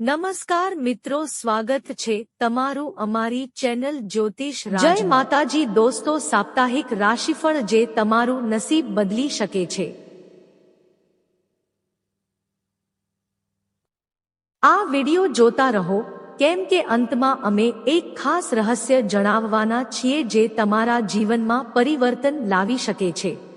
નમસ્કાર મિત્રો સ્વાગત છે તમારું અમારી ચેનલ જ્યોતિષ જય માતાજી દોસ્તો સાપ્તાહિક રાશિફળ જે તમારું નસીબ બદલી શકે છે. આ વિડિયો જોતા રહો કેમ કે અંતમાં અમે એક ખાસ રહસ્ય જણાવવાના છીએ જે તમારા જીવનમાં પરિવર્તન લાવી શકે છે.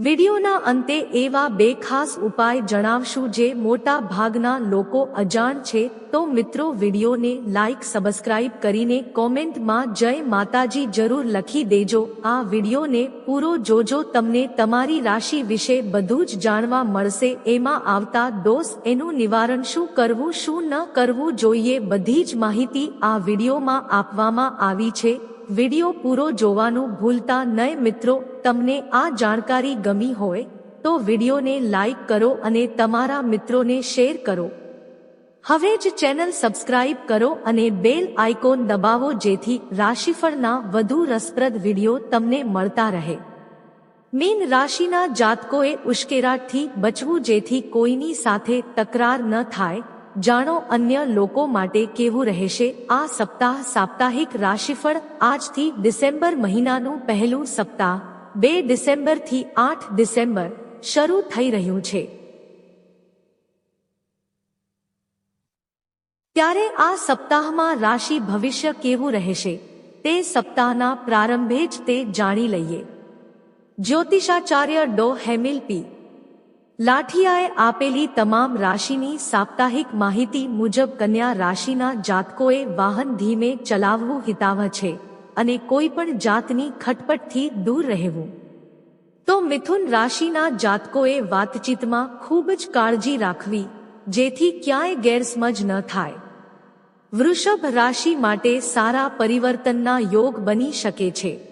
વિડિયોના અંતે એવા બે ખાસ ઉપાય જણાવશું જે મોટા ભાગના લોકો અજાણ છે. તો મિત્રો, વિડિયોને લાઇક સબસ્ક્રાઇબ કરીને કોમેન્ટમાં જય માતાજી જરૂર લખી દેજો. આ વિડિયોને પૂરો જોજો. તમને તમારી રાશિ વિશે બધું જ જાણવા મળશે. એમાં આવતા દોષ એનું નિવારણ શું કરવું, શું ન કરવું જોઈએ, બધી જ માહિતી આ વિડિયોમાં આપવામાં આવી છે. વિડિયો પૂરો જોવાનું ભૂલતા નહીં મિત્રો, તમને આ જાણકારી ગમી હોય, તો વિડિયોને લાઈક કરો અને તમારા મિત્રોને શેર કરો. હવે જ ચેનલ સબસ્ક્રાઇબ કરો અને બેલ આઇકોન દબાવો જેથી રાશિફળના વધુ રસપ્રદ વિડિયો તમને મળતા રહે. મીન રાશિના જાતકોએ ઉશ્કેરાટથી બચવું જેથી કોઈની સાથે તકરાર ન થાય જાણો અન્ય લોકો માટે કેવું રહેશે? આ સપ્તાહ સાપ્તાહિક રાશિફળ આજથી ડિસેમ્બર મહિનાનું પહેલું સપ્તાહ, બે ડિસેમ્બરથી આઠ ડિસેમ્બર શરૂ થઈ રહ્યું છે. ત્યારે આ સપ્તાહમાં રાશિ ભવિષ્ય કેવું રહેશે? તે સપ્તાહના પ્રારંભે જ તે જાણી લઈએ. જ્યોતિષાચાર્ય ડો. હેમિલ પી. લાઠિયાએ આપેલી તમામ રાશિની સાપ્તાહિક માહિતી મુજબ કન્યા રાશિના જાતકોએ વાહન ધીમે ચલાવવું હિતાવહ છે અને કોઈ પણ જાતની ખટપટથી દૂર રહેવું. તો મિથુન રાશિના જાતકોએ વાતચીતમાં ખૂબ જ કાળજી રાખવી, જેથી ક્યાંય ગેરસમજ ન થાય. વૃષભ રાશિ માટે સારા પરિવર્તનના યોગ બની શકે છે.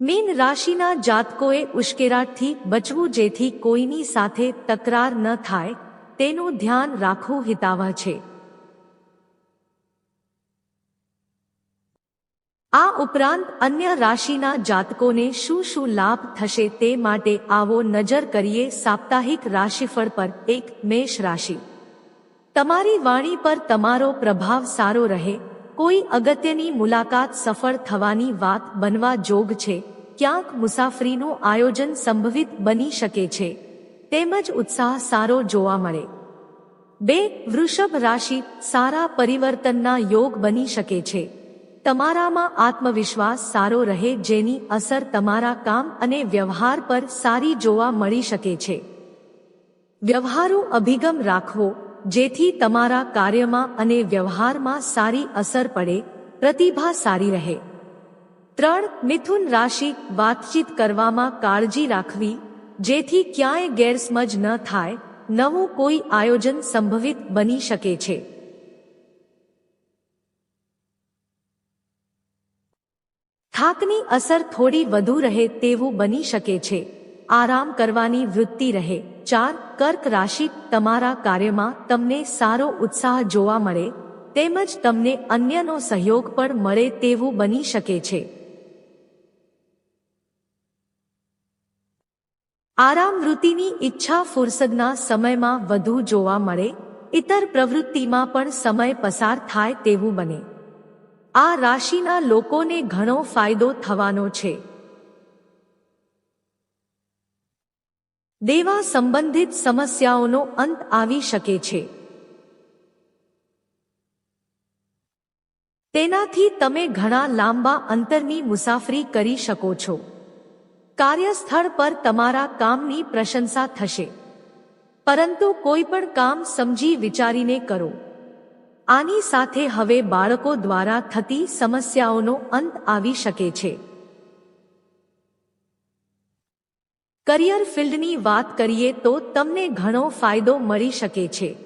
મીન રાશિના જાતકોએ ઉશ્કેરાટથી બચવું જેથી કોઈની સાથે તકરાર ન થાય, તેનું ધ્યાન રાખવું હિતાવહ છે. આ ઉપરાંત અન્ય રાશિના જાતકોને શું શું લાભ થશે તે માટે આવો નજર કરીએ સાપ્તાહિક રાશિફળ પર એક મેષ રાશિ. તમારી વાણી પર તમારો પ્રભાવ સારો રહે કોઈ અગત્યની મુલાકાત સફળ થવાની વાત બનવા જોગ છે, ક્યાંક મુસાફરીનું આયોજન સંભવિત બની શકે છે. તેમજ ઉત્સાહ સારો જોવા મળે. બે, વૃષભ રાશિ સારા પરિવર્તનના યોગ બની શકે છે. તમારામાં આત્મવિશ્વાસ સારો રહે જેની અસર તમારા કામ અને વ્યવહાર પર સારી જોવા મળી શકે છે. વ્યવહારુ અભિગમ રાખવો જેથી તમારા કાર્યમાં અને વ્યવહારમાં સારી અસર પડે, પ્રતિભા સારી રહે. ત્રણ, મિથુન રાશિ વાતચીત કરવામાં કાળજી રાખવી, જેથી ક્યાંય ગેરસમજ ન થાય, નવું કોઈ આયોજન સંભવિત બની શકે છે. થાકની અસર થોડી વધુ રહે તેવું બની શકે છે. આરામ કરવાની વૃત્તિ રહે. ચાર કર્ક રાશિ તમારા કાર્યમાં તમને સારો ઉત્સાહ જોવા મળે, તેમજ તમને અન્યનો સહયોગ પણ મળે તેવું બની શકે છે. આરામ વૃત્તિની ઈચ્છા ફુરસદના સમયમાં વધુ જોવા મળે ઇતર પ્રવૃત્તિમાં પણ સમય પસાર થાય તેવું બને. આ રાશિના લોકોને ઘણો ફાયદો થવાનો છે. દેવા સંબંધિત સમસ્યાઓનો અંત આવી શકે છે. તેનાથી તમે ઘણા લાંબા અંતરની મુસાફરી કરી શકો છો. કાર્યસ્થળ પર તમારા કામની પ્રશંસા થશે. પરંતુ કોઈ પણ કામ સમજી વિચારીને કરો. આની સાથે હવે બાળકો દ્વારા થતી સમસ્યાઓનો અંત આવી શકે છે. કરિયર ફિલ્ડની વાત કરીએ તો તમને ઘણો ફાયદો મળી શકે છે.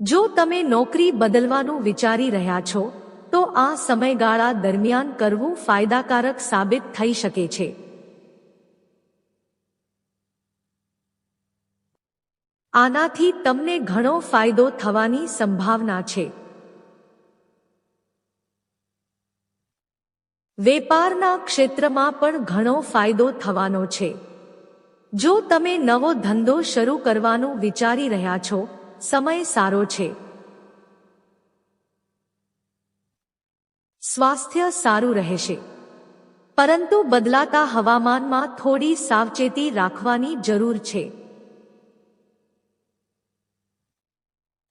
જો તમે નોકરી બદલવાનું વિચારી રહ્યા છો, તો આ સમયગાળા દરમિયાન કરવું ફાયદાકારક સાબિત થઈ શકે છે. આનાથી તમને ઘણો ફાયદો થવાની સંભાવના છે. વેપારના ક્ષેત્રમાં પણ ઘણો ફાયદો થવાનો છે. જો તમે નવો ધંધો શરૂ કરવાનું વિચારી રહ્યા છો, સમય સારો છે. સ્વાસ્થ્ય સારું રહેશે. પરંતુ બદલાતા હવામાનમાં થોડી સાવચેતી રાખવાની જરૂર છે.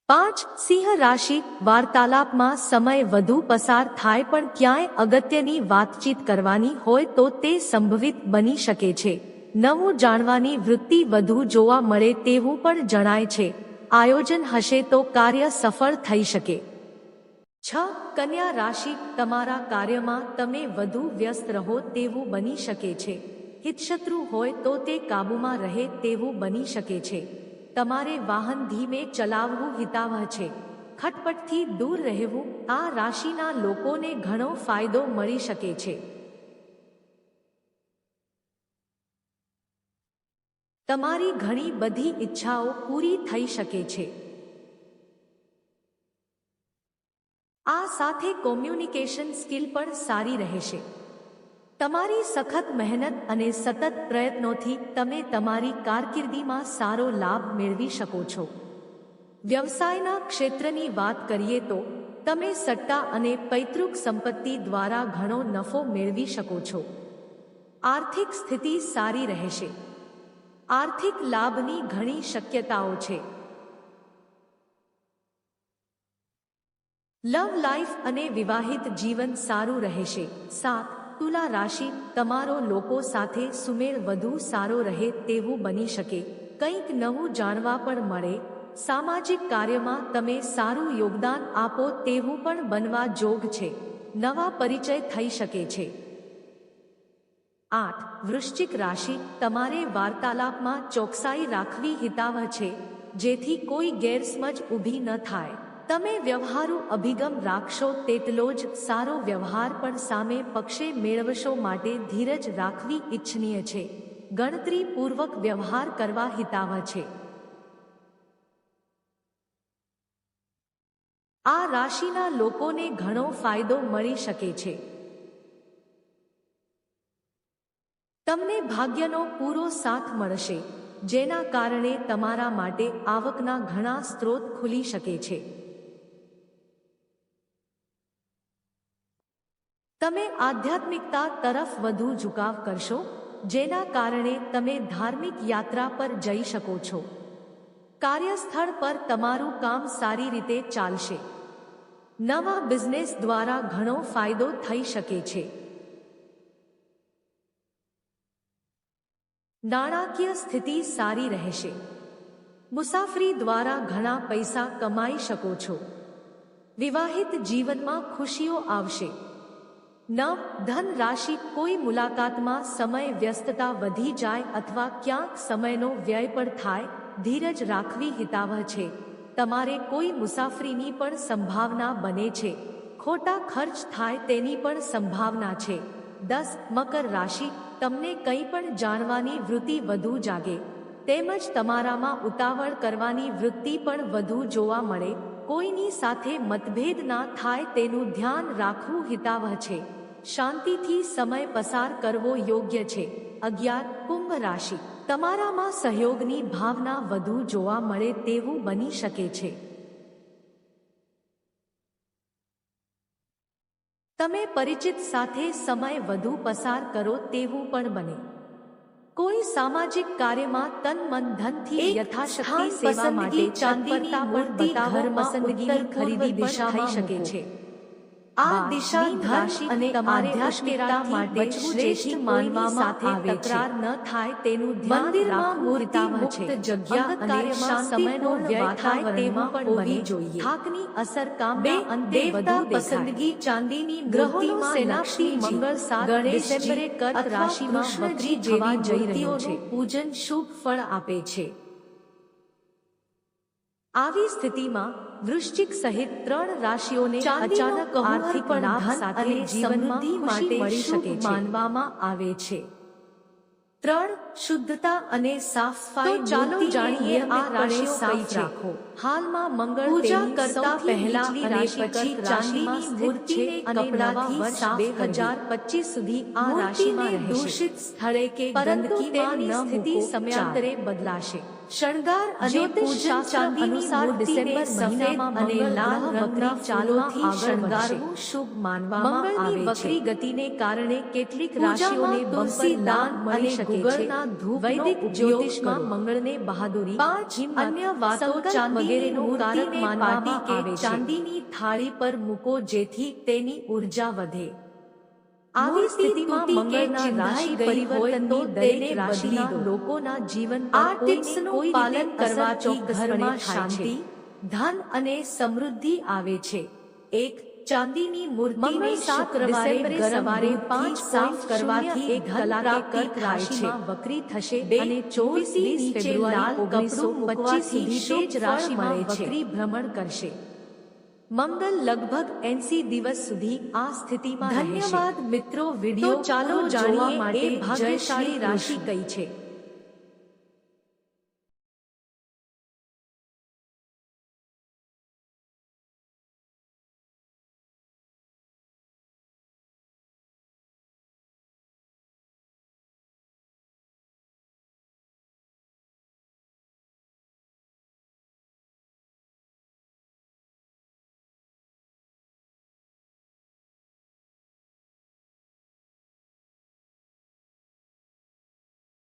પાંચ સિંહ રાશિ વાર્તાલાપમાં સમય વધુ પસાર થાય પણ ક્યાંય અગત્યની વાતચીત કરવાની હોય તો તે સંભવિત બની શકે છે. નવું જાણવાની વૃત્તિ વધુ જોવા મળે તેવું પણ જણાય છે. આયોજન હશે તો કાર્ય સફળ થઈ શકે. છ કન્યા રાશિ તમારા કાર્યમાં તમે વધુ વ્યસ્ત રહો તેવું બની શકે છે. હિતશત્રુ હોય તો તે કાબૂમાં રહે તેવું બની શકે છે. તમારે વાહન ધીમે ચલાવવું હિતાવહ છે. ખટપટથી દૂર રહેવું આ રાશિના લોકોને ઘણો ફાયદો મળી શકે છે. તમારી ઘણી બધી ઈચ્છાઓ પૂરી થઈ શકે છે. આ સાથે કોમ્યુનિકેશન સ્કિલ પણ સારી રહેશે. તમારી સખત મહેનત અને સતત પ્રયત્નોથી તમે તમારી કારકિર્દીમાં સારો લાભ મેળવી શકો છો. વ્યવસાયના ક્ષેત્રની વાત કરીએ તો, તમે સટ્ટા અને પૈતૃક સંપત્તિ દ્વારા ઘણો નફો મેળવી શકો છો. આર્થિક સ્થિતિ સારી રહેશે. આર્થિક લાભની ઘણી શક્યતાઓ છે. લવ લાઈફ અને વિવાહિત જીવન સારું રહેશે. સાત તુલા રાશિ તમારો લોકો સાથે સુમેળ વધુ સારો રહે તેવું બની શકે. કંઈક નવું જાણવા પણ મળે. સામાજિક કાર્યમાં તમે સારું યોગદાન આપો તેવું પણ બનવા જોગ છે. નવા પરિચય થઈ શકે છે. આઠ. વૃશ્ચિક રાશિ તમારે વાર્તાલાપમાં ચોકસાઈ રાખવી હિતાવહ છે. જેથી કોઈ ગેરસમજ ઊભી ન થાય. તમે વ્યવહારુ અભિગમ રાખશો તેટલો જ સારો વ્યવહાર પણ સામે પક્ષે મેળવશો માટે ધીરજ રાખવી ઇચ્છનીય છે. ગણતરીપૂર્વક વ્યવહાર કરવા હિતાવહ છે. આ રાશિના લોકોને ઘણો ફાયદો મળી શકે છે. તમને ભાગ્યનો પૂરો સાથ મળશે, જેના કારણે તમારા માટે આવકના ઘણા સ્ત્રોત ખુલી શકે છે. તમે આધ્યાત્મિકતા તરફ વધુ ઝુકાવ કરશો, જેના કારણે તમે ધાર્મિક યાત્રા પર જઈ શકો છો. કાર્યસ્થળ પર તમારું કામ સારી રીતે ચાલશે. નવા બિઝનેસ દ્વારા ઘણો ફાયદો થઈ શકે છે. નાણાકીય સ્થિતિ સારી રહેશે. મુસાફરી દ્વારા ઘણા પૈસા કમાઈ શકો છો. વિવાહિત જીવનમાં ખુશીઓ આવશે. નવ ધન રાશિ કોઈ મુલાકાતમાં સમય વ્યસ્તતા વધી જાય અથવા ક્યાંક સમયનો વ્યય પણ થાય, ધીરજ રાખવી હિતાવહ છે. તમારે કોઈ મુસાફરીની પણ સંભાવના બને છે. ખોટા ખર્ચ થાય તેની પણ સંભાવના છે. દસ, મકર રાશિ, તમને કંઈ પણ જાણવાની વૃત્તિ વધુ જાગે. તેમજ તમારામાં ઉતાવળ કરવાની વૃત્તિ પણ વધુ જોવા મળે. કોઈની સાથે મતભેદ ના થાય તેનું ધ્યાન રાખવું હિતાવહ છે. શાંતિથી સમય પસાર કરવો યોગ્ય છે. અગિયાર કુંભ રાશિ. તમારામાં સહયોગની ભાવના વધુ જોવા મળે તેવું બની શકે છે. તમે પરિચિત સાથે સમય વધુ પસાર કરો તેવું પણ બને. કોઈ સામાજિક કાર્યમાં તન મન ધનથી યથાશક્તિ સેવા માટે ચાંદીની મૂર્તિ ઘર પસંદગી ખરીદી દિશા થઈ શકે છે આ દિશા રાશિ અને આધ્યાત્મિકતા માટે શ્રેષ્ઠ માનવામાં સાથે તકરાર ન થાય તેનું ધ્યાન મંદિરમાં મૂર્તિ મુક્ત જગ્યા અને સમયનો વ્યય થાય તેમાં પણ હોવી જોઈએ. થાકની અસર કામના અંતે વધુ પસંદગી ચાંદીની ગ્રહોમાં સેનાપતિ મંગળ સાત ડિસેમ્બરે કર્ક રાશિમાં વક્રી જેવા જઈ રહ્યો છે. પૂજન શુભ ફળ આપે છે. આવી સ્થિતિમાં વૃશ્ચિક સહિત ત્રણ રાશિઓને અચાનક આર્થિક લાભ સાથે જીવનમાં માટે મળી શકે માનવામાં આવે છે. ત્રણ શુદ્ધતા અને સાફ સફાઈ ચાલો જાણીએ આ રાશિ સાફ રાખો. હાલમાં મંગળ પૂજા તેની કરતા પહેલા અને પછી ચાંદીની સ્થિત છે અને કપડાથી સાફ બે કરવી. હજાર પચીસ સુધી આ રાશિમાં રહેશે. દૂષિત સ્થળે કે ગંદકીમાં ન સ્થિતિ સમયાંતરે બદલાશે. શણગાર અને પૂજન ચાંદી અનુસાર ડિસેમ્બર મહિનામાં અને લાલ રંગના આગળ શણગારવું શુભ માનવામાં આવે વક્રી ગતિને કારણે કેટલીક રાશિઓને તુલસી દાન મળી શકે છે. વૈદિક જ્યોતિષમાં મંગળને બહાદુરી પાંચ અન્ય વાતો ચાંદ વગેરેનું કારક માનવામાં આવે છે. ચાંદીની થાળી પર મૂકો જેથી તેની ઊર્જા વધે. આવી સ્થિતિમાં મંગળના રાશિ પરિવર્તનની દરેક રાશિના લોકોના જીવન આ ટિપ્સનું પાલન કરવાથી ઘરમાં શાંતિ ધન અને સમૃદ્ધિ આવે છે. એક ચાંદીની મૂર્તિને સાત શુક્રવારે ડિસેમ્બરે ગરમ સવારે દૂધથી પાંચ સાફ કરવાથી એક ધન કર્ક રાશિમાં વક્રી થશે અને ચોવીસ ફેબ્રુઆરી ઓગણીસો પચીસ સુધી શુભ તે જ ફળ રાશિમાં વક્રી ભ્રમણ કરશે. મંગળ લગભગ એંસી દિવસ સુધી આ સ્થિતિમાં ધન્યવાદ મિત્રો વીડિયો ચાલો જાણવા માટે ભાગ્યશાળી રાશિ કઈ છે.